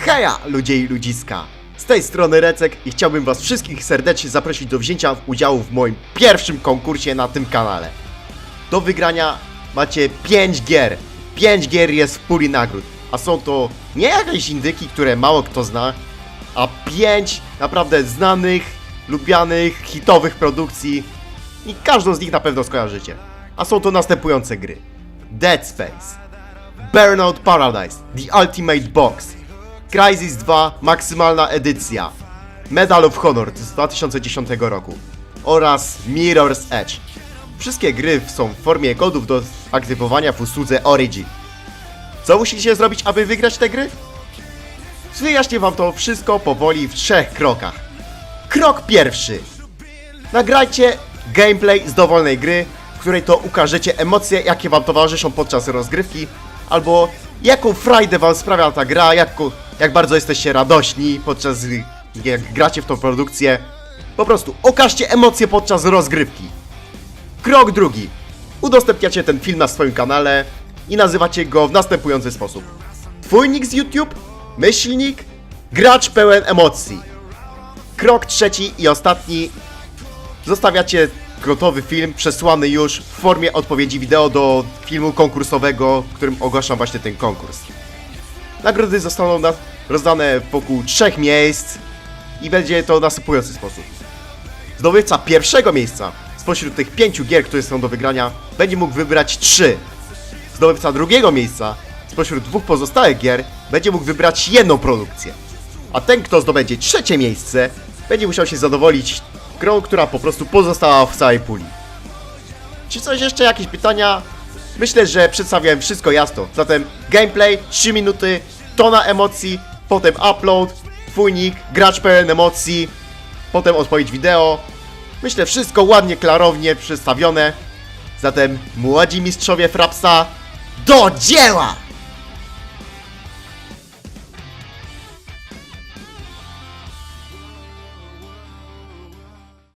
Heja, ludzie i ludziska! Z tej strony Recek i chciałbym was wszystkich serdecznie zaprosić do wzięcia udziału w moim pierwszym konkursie na tym kanale. Do wygrania macie 5 gier. 5 gier jest w puli nagród. A są to nie jakieś indyki, które mało kto zna, a 5 naprawdę znanych, lubianych, hitowych produkcji i każdą z nich na pewno skojarzycie. A są to następujące gry. Dead Space, Burnout Paradise, The Ultimate Box, Crysis 2 maksymalna edycja, Medal of Honor z 2010 roku oraz Mirror's Edge. Wszystkie gry są w formie kodów do aktywowania w usłudze Origin. Co musicie zrobić, aby wygrać te gry? Wyjaśnię wam to wszystko powoli w trzech krokach. Krok pierwszy. Nagrajcie gameplay z dowolnej gry, w której to ukażecie emocje, jakie wam towarzyszą podczas rozgrywki, albo jaką frajdę wam sprawia ta gra, jak, jak bardzo jesteście radośni podczas jak gracie w tą produkcję. Po prostu okażcie emocje podczas rozgrywki. Krok drugi. Udostępniacie ten film na swoim kanale i nazywacie go w następujący sposób. Twój nick z YouTube, myślnik, gracz pełen emocji. Krok trzeci i ostatni. Zostawiacie gotowy film, przesłany już w formie odpowiedzi wideo do filmu konkursowego, którym ogłaszam właśnie ten konkurs. Nagrody zostaną na, rozdane wokół trzech miejsc i będzie to w następujący sposób. Zdobywca pierwszego miejsca spośród tych pięciu gier, które są do wygrania, będzie mógł wybrać trzy. Zdobywca drugiego miejsca spośród dwóch pozostałych gier będzie mógł wybrać jedną produkcję. A ten, kto zdobędzie trzecie miejsce, będzie musiał się zadowolić grą, która po prostu pozostała w całej puli. Czy coś jeszcze, jakieś pytania? Myślę, że przedstawiałem wszystko jasno. Zatem gameplay, 3 minuty, tona emocji, potem upload, twój nick, gracz pełen emocji, potem odpowiedź wideo. Myślę, wszystko ładnie, klarownie przedstawione. Zatem młodzi mistrzowie Frapsa, do dzieła!